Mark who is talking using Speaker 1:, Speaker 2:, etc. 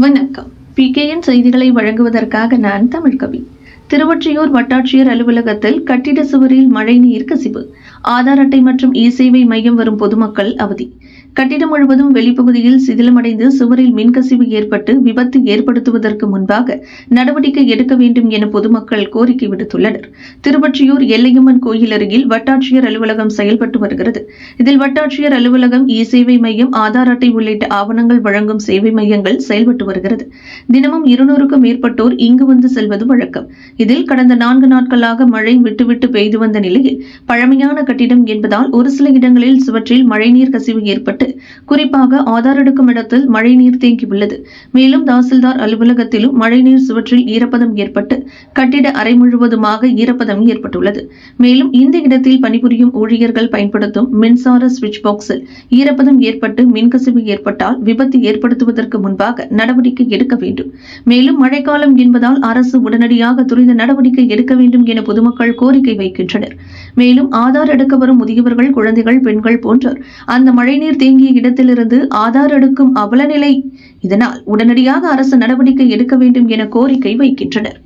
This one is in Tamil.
Speaker 1: வணக்கம். பிகேஎன் செய்திகளை வழங்குவதற்காக நான் தமிழ்கவி திருவொற்றியூர் வட்டாட்சியர் அலுவலகத்தில் கட்டிட சுவரில் மழைநீர் கசிவு. ஆதார் அட்டை மற்றும் இ சேவை மையம் வரும் பொதுமக்கள் அவதி. கட்டிடம் முழுவதும் வெளிப்பகுதியில் சிதிலமடைந்து சுவரில் மின்கசிவு ஏற்பட்டு விபத்து ஏற்படுத்துவதற்கு முன்பாக நடவடிக்கை எடுக்க வேண்டும் என பொதுமக்கள் கோரிக்கை விடுத்துள்ளனர். திருவொற்றியூர் எல்லையம்மன் கோயில் அருகில் வட்டாட்சியர் அலுவலகம் செயல்பட்டு வருகிறது. இதில் வட்டாட்சியர் அலுவலகம் இ சேவை மையம் ஆதார் அட்டை உள்ளிட்ட ஆவணங்கள் வழங்கும் சேவை மையங்கள் செயல்பட்டு வருகிறது. தினமும் இருநூறுக்கும் மேற்பட்டோர் இங்கு வந்து செல்வது வழக்கம். இதில் கடந்த நான்கு நாட்களாக மழை விட்டுவிட்டு பெய்து வந்த நிலையில் பழமையான கட்டிடம் என்பதால் ஒரு சில இடங்களில் சுவற்றில் மழைநீர் கசிவு ஏற்பட்டு குறிப்பாக ஆதார் எடுக்கும் இடத்தில் மழைநீர் தேங்கியுள்ளது. மேலும் தாசில்தார் அலுவலகத்திலும் மழைநீர் சுவற்றில் ஈரப்பதம் ஏற்பட்டு கட்டிட அறை முழுவதுமாக ஈரப்பதம் ஏற்பட்டுள்ளது. மேலும் இந்த இடத்தில் பணிபுரியும் ஊழியர்கள் பயன்படுத்தும் மின்சார சுவிட்ச் பாக்ஸில் ஈரப்பதம் ஏற்பட்டு மின்கசிவு ஏற்பட்டால் விபத்து ஏற்படுத்துவதற்கு முன்பாக நடவடிக்கை எடுக்க வேண்டும். மேலும் மழைக்காலம் என்பதால் அரசு உடனடியாக துரித நடவடிக்கை எடுக்க வேண்டும் என பொதுமக்கள் கோரிக்கை வைக்கின்றனர். மேலும் ஆதார் எடுக்க வரும் முதியவர்கள் குழந்தைகள் பெண்கள் போன்றோர் அந்த மழைநீர் தேங்கிய இடத்திலிருந்து ஆதார் எடுக்கும் அவலநிலை. இதனால் உடனடியாக அரசு நடவடிக்கை எடுக்க வேண்டும் என கோரிக்கை வைக்கின்றனர்.